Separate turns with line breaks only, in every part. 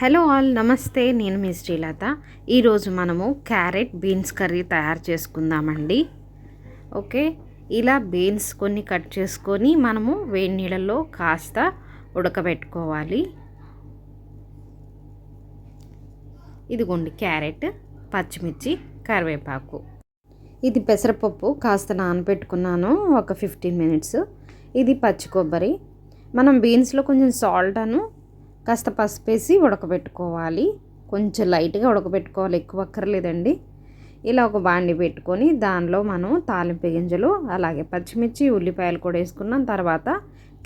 Hello all నమస్తే నేను మీ శ్రీలత. ఈరోజు మనము క్యారెట్ బీన్స్ కర్రీ తయారు చేసుకుందామండి. ఓకే ఇలా బీన్స్ కొన్ని కట్ చేసుకొని మనము వేడి నీళ్ళల్లో కాస్త ఉడకబెట్టుకోవాలి. ఇదిగోండి క్యారెట్ పచ్చిమిర్చి కరివేపాకు. ఇది పెసరపప్పు కాస్త నానబెట్టుకున్నాను ఒక ఫిఫ్టీన్ మినిట్స్. ఇది పచ్చి కొబ్బరి. మనం బీన్స్లో కొంచెం సాల్ట్ అను కాస్త పసుపు వేసి ఉడకబెట్టుకోవాలి. కొంచెం లైట్గా ఉడకబెట్టుకోవాలి. ఎక్కువ అక్కర్లేదండి. ఇలా ఒక బాండి పెట్టుకొని దానిలో మనం తాలింపు గింజలు అలాగే పచ్చిమిర్చి ఉల్లిపాయలు కూడా వేసుకున్నాం. తర్వాత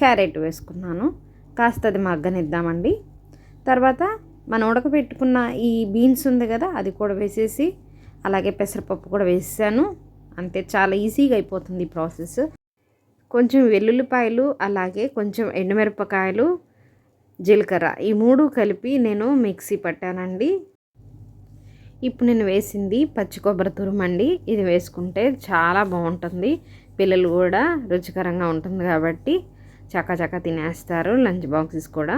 క్యారెట్ వేసుకున్నాను. కాస్త అది మగ్గనిద్దామండి. తర్వాత మనం ఉడకబెట్టుకున్న ఈ బీన్స్ ఉంది కదా అది కూడా వేసేసి అలాగే పెసరపప్పు కూడా వేసాను. అంతే చాలా ఈజీగా అయిపోతుంది ఈ ప్రాసెస్. కొంచెం వెల్లుల్లిపాయలు అలాగే కొంచెం ఎండుమిరపకాయలు జీలకర్ర. ఈ మూడు కలిపి నేను మిక్సీ పట్టానండి. ఇప్పుడు నేను వేసింది పచ్చి కొబ్బరి తురుమండి ఇది వేసుకుంటే చాలా బాగుంటుంది. పిల్లలు కూడా రుచికరంగా ఉంటుంది కాబట్టి చక్కచక్క తినేస్తారు లంచ్ బాక్సెస్ కూడా.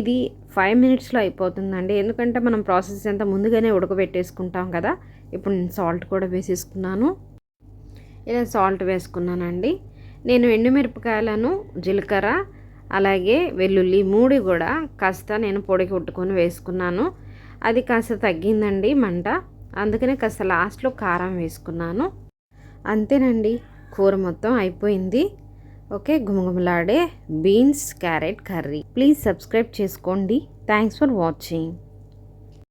ఇది ఫైవ్ మినిట్స్లో అయిపోతుందండి. ఎందుకంటే మనం ప్రాసెస్ అంతా ముందుగానే ఉడకబెట్టేసుకుంటాం కదా. ఇప్పుడు నేను సాల్ట్ కూడా వేసేసుకున్నాను. ఇలా సాల్ట్ వేసుకున్నానండి. నేను ఎండుమిరపకాయలను జీలకర్ర అలాగే వెల్లుల్లి మూడు కూడా కాస్త నేను పొడి కొట్టుకొని వేసుకున్నాను. అది కాస్త తగ్గిందండి మంట. అందుకనే కాస్త లాస్ట్లో కారం వేసుకున్నాను. అంతేనండి కూర మొత్తం అయిపోయింది. ఓకే గుమగుమలాడే beans carrot curry. Please subscribe చేసుకోండి. Thanks for watching.